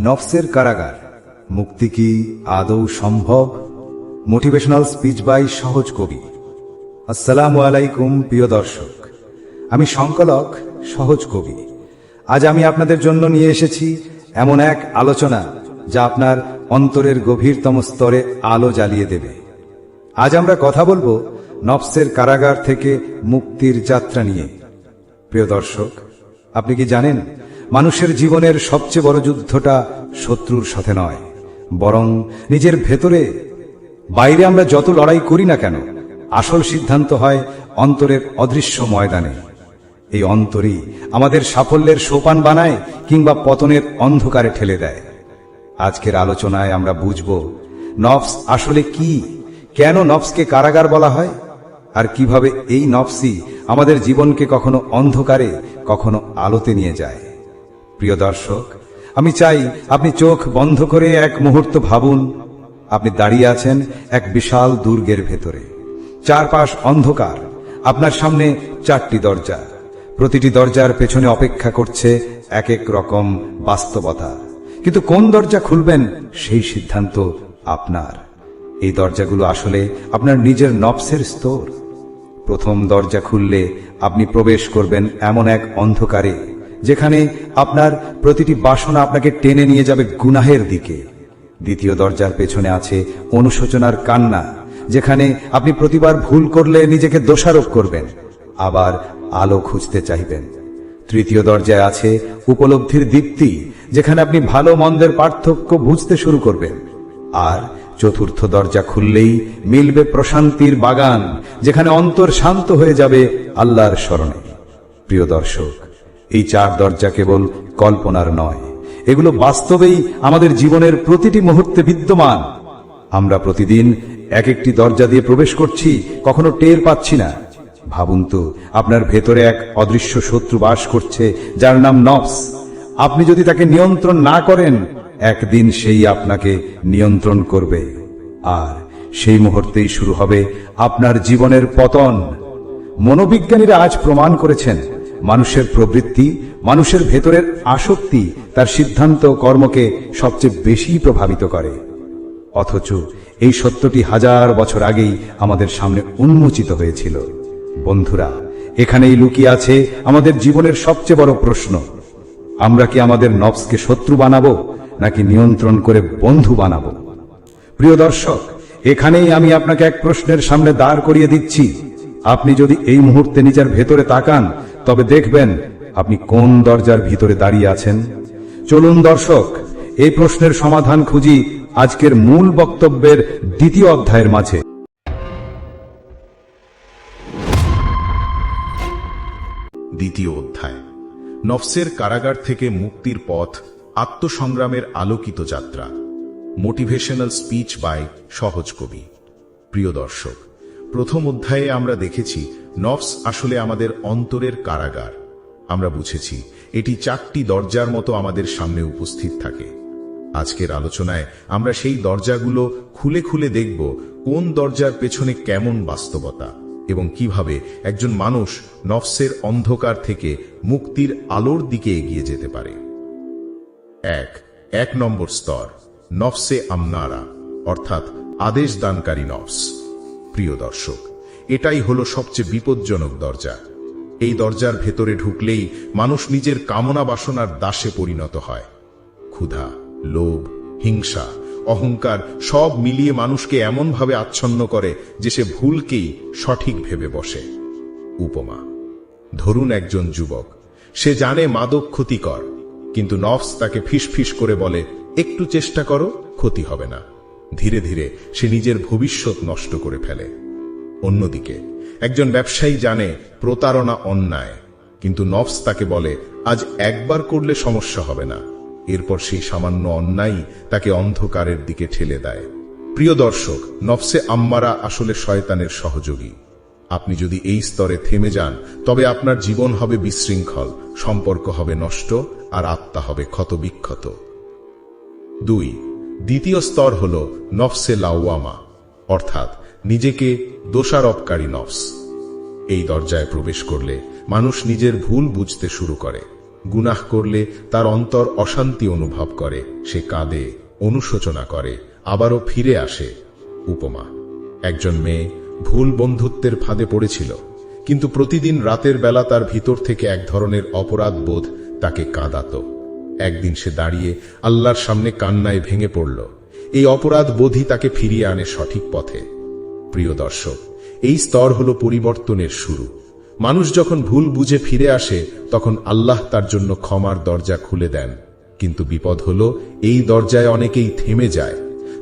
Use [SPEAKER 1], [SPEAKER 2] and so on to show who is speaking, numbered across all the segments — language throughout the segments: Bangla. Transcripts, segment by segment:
[SPEAKER 1] নফসের কারাগার। মুক্তি কি আদৌ সম্ভব? মোটিভেশনাল স্পিচ বাই সহজ কবি। আসসালামু আলাইকুম, প্রিয় দর্শক। আমি সংকলক, সহজ কবি। আজ আমি আপনাদের জন্য নিয়ে এসেছি এমন এক আলোচনা যা আপনার অন্তরের গভীরতম স্তরে আলো জ্বালিয়ে দেবে। আজ আমরা কথা বলব নফসের কারাগার থেকে মুক্তির যাত্রা নিয়ে। প্রিয় দর্শক, আপনি কি জানেন মানুষের জীবনের সবচেয়ে বড় যুদ্ধটা শত্রুর সাথে নয়, বরং নিজের ভেতরে, বাইরে আমরা যত লড়াই করি না কেন, আসল সিদ্ধান্ত হয় অন্তরের অদৃশ্য ময়দানে। এই অন্তরই আমাদের সাফল্যের সোপান বানায় কিংবা পতনের অন্ধকারে ঠেলে দেয়। আজকের আলোচনায় আমরা বুঝব নফস আসলে কি, কেন নফসকে কারাগার বলা হয়, আর কীভাবে এই নফসই আমাদের জীবনকে কখনো অন্ধকারে, কখনো আলোতে নিয়ে যায়। প্রিয় দর্শক, আমি চাই আপনি চোখ বন্ধ করে এক মুহূর্ত ভাবুন, আপনি দাঁড়িয়ে আছেন এক বিশাল দুর্গের ভেতরে। চারপাশ অন্ধকার, আপনার সামনে চারটি দরজা। প্রতিটি দরজার পেছনে অপেক্ষা করছে এক এক রকম বাস্তবতা। কিন্তু কোন দরজা খুলবেন সেই সিদ্ধান্ত আপনার। এই দরজাগুলো আসলে আপনার নিজের নবসের স্তর। প্রথম দরজা খুললে আপনি প্রবেশ করবেন এমন এক অন্ধকারে। যেখানে আপনার প্রতিটি বাসনা আপনাকে টেনে নিয়ে যাবে গুনাহের দিকে। দ্বিতীয় দরজার পেছনে আছে অনুশোচনার কান্না, যেখানে আপনি প্রতিবার ভুল করলে নিজেকে দোষারোপ করবেন, আবার আলো খুঁজতে চাইবেন। তৃতীয় দরজায় আছে উপলব্ধির দীপ্তি, যেখানে আপনি ভালো মন্দের পার্থক্য বুঝতে শুরু করবেন। আর চতুর্থ দরজা খুললেই মিলবে প্রশান্তির বাগান, যেখানে অন্তর শান্ত হয়ে যাবে আল্লাহর স্মরণে। প্রিয় দর্শক এই চার দরজা কেবল কল্পনার নয়। এগুলো বাস্তবেই আমাদের জীবনের প্রতিটি মুহূর্তে বিদ্যমান। আমরা প্রতিদিন এক একটি দরজা দিয়ে প্রবেশ করছি, কখনো টের পাচ্ছি না। ভাবুন তো, আপনার ভেতরে এক অদৃশ্য শত্রু বাস করছে, যার নাম নফস। আপনি যদি তাকে নিয়ন্ত্রণ না করেন, একদিন সেই আপনাকে নিয়ন্ত্রণ করবে। আর সেই মুহূর্তেই শুরু হবে আপনার জীবনের পতন। মনোবিজ্ঞানীরা আজ প্রমাণ করেছেন মানুষের প্রবৃত্তি, মানুষের ভেতরের আসক্তি তার সিদ্ধান্ত কর্মকে সবচেয়ে বেশি প্রভাবিত করে। অথচ এই সত্যটি হাজার বছর আগেই আমাদের সামনে উন্মোচিত হয়েছিল। বন্ধুরা, এখানেই লুকিয়ে আছে আমাদের জীবনের সবচেয়ে বড় প্রশ্ন। আমরা কি আমাদের নফসকে শত্রু বানাবো, নাকি নিয়ন্ত্রণ করে বন্ধু বানাবো? প্রিয় দর্শক, এখানেই আমি আপনাকে এক প্রশ্নের সামনে দাঁড় করিয়ে দিচ্ছি। আপনি যদি এই মুহূর্তে নিজের ভেতরে তাকান তবে দেখবেন, আপনি কোন দরজার ভিতরে দাঁড়িয়ে আছেন? চলুন দর্শক, এই প্রশ্নের সমাধান খুঁজি আজকের মূল বক্তব্যের দ্বিতীয় অধ্যায়ের মাঝে।
[SPEAKER 2] দ্বিতীয় অধ্যায়। নফসের কারাগার থেকে মুক্তির পথ, আত্মসংগ্রামের আলোকিত যাত্রা। মোটিভেশনাল স্পিচ বাই সহজ কবি। প্রিয় দর্শক প্রথম অধ্যায়ে আমরা দেখেছি, নফস আসলে আমাদের অন্তরের কারাগার। আমরা বুঝেছি, এটি চারটি দরজার মতো আমাদের সামনে উপস্থিত থাকে। আজকের আলোচনায় আমরা সেই দরজাগুলো খুলে খুলে দেখব, কোন দরজার পেছনে কেমন বাস্তবতা এবং কীভাবে একজন মানুষ নফসের অন্ধকার থেকে মুক্তির আলোর দিকে এগিয়ে যেতে পারে। এক এক নম্বর স্তর, নফসে আমনারা, অর্থাৎ আদেশ দানকারী নফস। প্রিয় দর্শক, এটাই হলো সবচেয়ে বিপজ্জনক দরজা। এই দরজার ভেতরে ঢুকলেই মানুষ নিজের কামনা বাসনার দাসে পরিণত হয়। ক্ষুধা, লোভ, হিংসা, অহংকার সব মিলিয়ে মানুষকে এমনভাবে আচ্ছন্ন করে যে সে ভুলকেই সঠিক ভেবে বসে। উপমা, ধরুন একজন যুবক, সে জানে মাদক ক্ষতিকর, কিন্তু নফস তাকে ফিসফিস করে বলে, একটু চেষ্টা করো, ক্ষতি হবে না। ধীরে ধীরে সে নিজের ভবিষ্যৎ নষ্ট করে ফেলে। অন্যদিকে, একজন ব্যবসায়ী জানে প্রতারণা অন্যায়, কিন্তু নফস তাকে বলে, আজ একবার করলে সমস্যা হবে না। এরপর সেই সামান্য অন্যায় তাকে অন্ধকারের দিকে ঠেলে দেয়। প্রিয় দর্শক, নফসে আম্মারা আসলে শয়তানের সহযোগী। আপনি যদি এই স্তরে থেমে যান, তবে আপনার জীবন হবে বিশৃঙ্খল, সম্পর্ক হবে নষ্ট, আর আত্মা হবে ক্ষতবিক্ষত। দুই দ্বিতীয় স্তর হল নফসে লাওয়ামা, অর্থাৎ নিজেকে দোষারোপকারী নফস। এই দরজায় প্রবেশ করলে মানুষ নিজের ভুল বুঝতে শুরু করে। গুনাহ করলে তার অন্তর অশান্তি অনুভব করে, সে কাঁদে, অনুশোচনা করে, আবারও ফিরে আসে। উপমা, একজন মেয়ে ভুল বন্ধুত্বের ফাঁদে পড়েছিল, কিন্তু প্রতিদিন রাতের বেলা তার ভিতর থেকে এক ধরনের অপরাধ বোধ তাকে কাঁদাত। একদিন সে দাঁড়িয়ে আল্লাহর সামনে কান্নায় ভেঙে পড়ল। এই অপরাধ বোধই তাকে ফিরিয়ে আনে সঠিক পথে। প্রিয় দর্শক, এই স্তর হল পরিবর্তনের শুরু। মানুষ যখন ভুল বুঝে ফিরে আসে, তখন আল্লাহ তার জন্য ক্ষমার দরজা খুলে দেন। কিন্তু বিপদ হল, এই দরজায় অনেকেই থেমে যায়।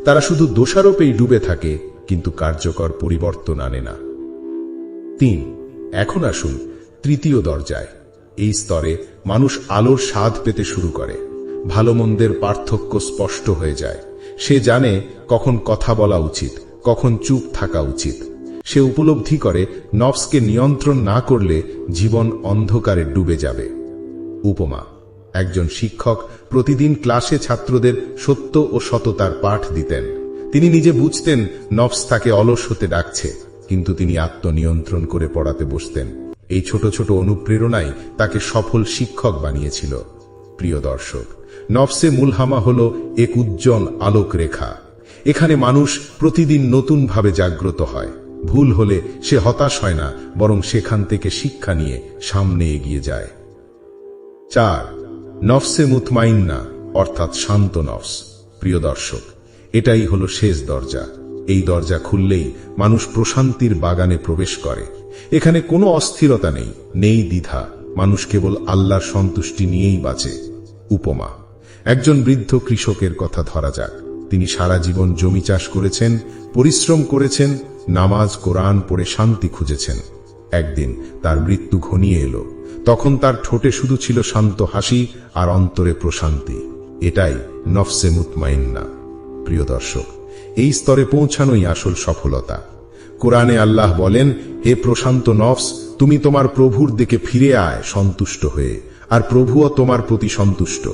[SPEAKER 2] তারা শুধু দোষারোপেই ডুবে থাকে, কিন্তু কার্যকর পরিবর্তন আনে না। তিন, এখন আসুন তৃতীয় দরজায়। এই স্তরে মানুষ আলোর স্বাদ পেতে শুরু করে। ভালো মন্দের পার্থক্য স্পষ্ট হয়ে যায়। সে জানে কখন কথা বলা উচিত, কখন চুপ থাকা উচিত। সে উপলব্ধি করে নফসকে নিয়ন্ত্রণ না করলে জীবন অন্ধকারে ডুবে যাবে। উপমা। একজন শিক্ষক প্রতিদিন ক্লাসে ছাত্রদের সত্য ও সততার পাঠ দিতেন। তিনি নিজে বুঝতেন, নফস তাকে অলস হতে ডাকছে, কিন্তু তিনি আত্মনিয়ন্ত্রণ করে পড়াতে বসতেন। এই ছোট ছোট অনুপ্রেরণাই তাকে সফল শিক্ষক বানিয়েছিল। প্রিয় দর্শক, নফসে মুলহামা হল এক উজ্জ্বল আলোক রেখা এখানে মানুষ প্রতিদিন নতুনভাবে জাগ্রত হয়। ভুল হলে সে হতাশ হয় না, বরং সেখান থেকে শিক্ষা নিয়ে সামনে এগিয়ে যায়। চার, নফসে মুতমাইন্না, অর্থাৎ শান্ত নফস। প্রিয় দর্শক, এটাই হলো শেষ দরজা। এই দরজা খুললেই মানুষ প্রশান্তির বাগানে প্রবেশ করে। এখানে কোনো অস্থিরতা নেই নেই দ্বিধা। মানুষ কেবল আল্লাহর সন্তুষ্টি নিয়েই বাঁচে। উপমা। একজন বৃদ্ধ কৃষকের কথা ধরা যাক। তিনি সারা জীবন জমি চাষ করেছেন, পরিশ্রম করেছেন, নামাজ, কোরআন পড়ে শান্তি খুঁজেছেন। একদিন তার মৃত্যু ঘনিয়ে এলো। তখন তার ঠোঁটে শুধু ছিল শান্ত হাসি আর অন্তরে প্রশান্তি। এটাই নফসে মুতমাইন্না। প্রিয় দর্শক, এই স্তরে পৌঁছানোই আসল সফলতা। কোরআনে আল্লাহ বলেন, হে প্রশান্ত নফস, তুমি তোমার প্রভুর দিকে ফিরে আয় সন্তুষ্ট হয়ে, আর প্রভুও তোমার প্রতি সন্তুষ্ট।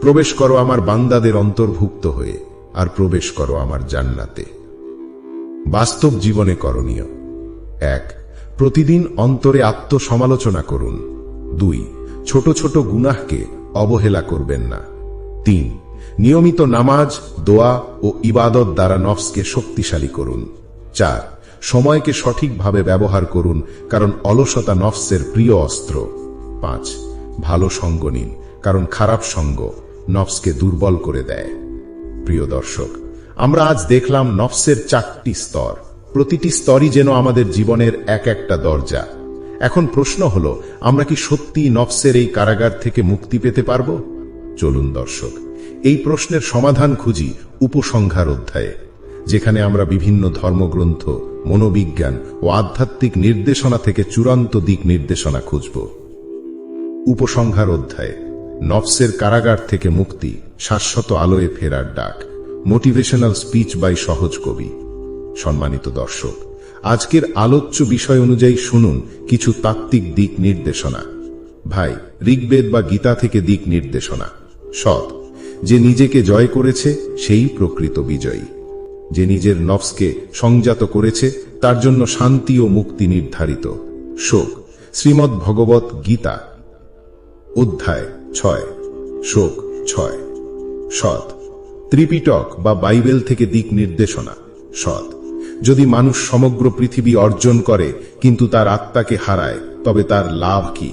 [SPEAKER 2] প্রবেশ করো আমার বান্দাদের অন্তর্ভুক্ত হয়ে, আর প্রবেশ করো আমার জান্নাতে। বাস্তব জীবনে করণীয়। এক, প্রতিদিন অন্তরে আত্মসমালোচনা করুন। দুই, ছোট ছোট গুনাহকে অবহেলা করবেন না। তিন, নিয়মিত নামাজ, দোয়া ও ইবাদত দ্বারা নফসকে শক্তিশালী করুন। চার সময়কে সঠিকভাবে ব্যবহার করুন, কারণ অলসতা নফসের প্রিয় অস্ত্র। পাঁচ, ভালো সঙ্গ নিন, কারণ খারাপ সঙ্গ নফসকে দুর্বল করে দেয়। প্রিয় দর্শক, আমরা আজ দেখলাম নফসের চারটি স্তর। প্রতিটি স্তরই যেন আমাদের জীবনের এক একটা দরজা। এখন প্রশ্ন হলো, আমরা কি সত্যি নফসের এই কারাগার থেকে মুক্তি পেতে পারব? চলুন দর্শক, এই প্রশ্নের সমাধান খুঁজি উপসংহার অধ্যায়ে। যেখানে আমরা বিভিন্ন ধর্মগ্রন্থ, মনোবিজ্ঞান ও আধ্যাত্মিক নির্দেশনা থেকে চূড়ান্ত দিক নির্দেশনা খুঁজব। উপসংহার অধ্যায়, নফসের কারাগার থেকে মুক্তি, শাশ্বত আলোয় ফেরার ডাক, মোটিভেশনাল স্পিচ বাই সহজ কবি। সম্মানিত দর্শক, আজকের আলোচ্য বিষয় অনুযায়ী শুনুন কিছু তাত্ত্বিক দিক নির্দেশনা। ভাই, ঋগ্বেদ বা গীতা থেকে দিক নির্দেশনা। সৎ, যে নিজেকে জয় করেছে, সেই প্রকৃত বিজয়ী। যে নিজের নফসকে সংজাত করেছে, তার জন্য শান্তি ও মুক্তি নির্ধারিত। শোক, শ্রীমদ্ ভগবত গীতা। অধ্যায় ছয়, শোক ছয়। সৎ, ত্রিপিটক বা বাইবেল থেকে দিক নির্দেশনা। সৎ, যদি মানুষ সমগ্র পৃথিবী অর্জন করে, কিন্তু তার আত্মাকে হারায়, তবে তার লাভ কি?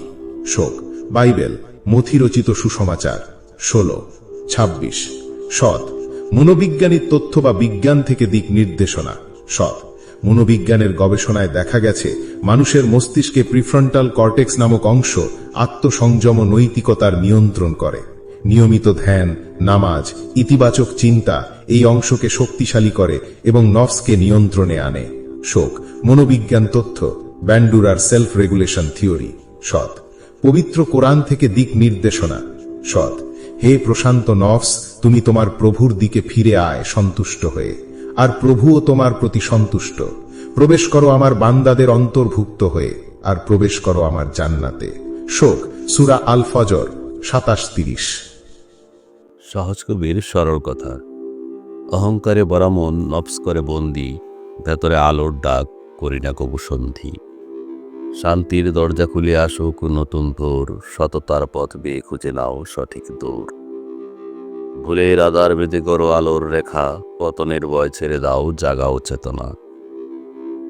[SPEAKER 2] শোক, বাইবেল, মথিরচিত সুসমাচার। ষোলো, ছাব্বিশ। সৎ মনোবিজ্ঞানীর তথ্য বা বিজ্ঞান থেকে দিক নির্দেশনা। সৎ। মনোবিজ্ঞানের গবেষণায় দেখা গেছে, মানুষের মস্তিষ্কে প্রিফ্রন্টাল কর্টেক্স নামক অংশ আত্মসংযম নৈতিকতার নিয়ন্ত্রণ করে। নিয়মিত ধ্যান, নামাজ, ইতিবাচক চিন্তা এই অংশকে শক্তিশালী করে এবং নফসকে নিয়ন্ত্রণে আনে। শোক। মনোবিজ্ঞান তথ্য। ব্যান্ডুরার সেলফ রেগুলেশন থিওরি। সৎ। পবিত্র কোরআন থেকে দিক নির্দেশনা। সৎ। হে প্রশান্ত নফস, তুমি তোমার প্রভুর দিকে ফিরে আয় সন্তুষ্ট হয়ে। আর প্রভুও তোমার প্রতি সন্তুষ্ট। প্রবেশ করো আমার বান্দাদের অন্তর্ভুক্ত হয়ে, আর প্রবেশ করো আমার জান্নাতে। শোক, সুরা আল ফজর সাতাশ তিরিশ।
[SPEAKER 3] সহজ কবির সরল কথা। অহংকারে বরামন নফস করে বন্দি, ভেতরে আলোর ডাক করি না কবু সন্ধি। শান্তির দরজা খুলে আসুক নতুন ভোর। সততার পথ বেয়ে খুঁজে নাও সঠিক দৌড় ভুলের আদার বেঁধে করো আলোর রেখা, পতনের বয় ছেড়ে দাও জাগাও চেতনা।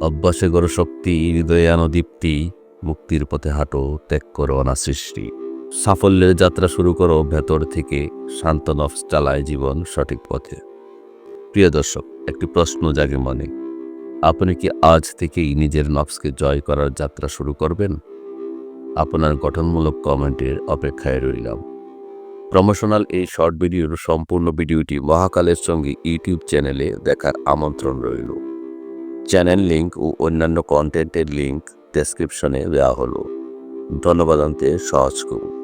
[SPEAKER 3] অভ্যাসে করো শক্তি, হৃদয়ে আনো দীপ্তি, মুক্তির পথে হাঁটো, ত্যাগ করো অনা সৃষ্টি। সাফল্যের যাত্রা শুরু করো ভেতর থেকে, শান্ত নফস চালায় জীবন সঠিক পথে। প্রিয় দর্শক, একটি প্রশ্ন জাগে মনে। আপনি কি আজ থেকেই নিজের নফসকে জয় করার যাত্রা শুরু করবেন? আপনার গঠনমূলক কমেন্টের অপেক্ষায় রইলাম। প্রমোশনাল এই শর্ট ভিডিওর সম্পূর্ণ ভিডিওটি মহাকালের সঙ্গে ইউটিউব চ্যানেলে দেখার আমন্ত্রণ রইল। চ্যানেল লিঙ্ক ও অন্যান্য কন্টেন্টের লিঙ্ক ডেসক্রিপশনে দেওয়া হলো। ধন্যবাদ আনতে সহজ করুন।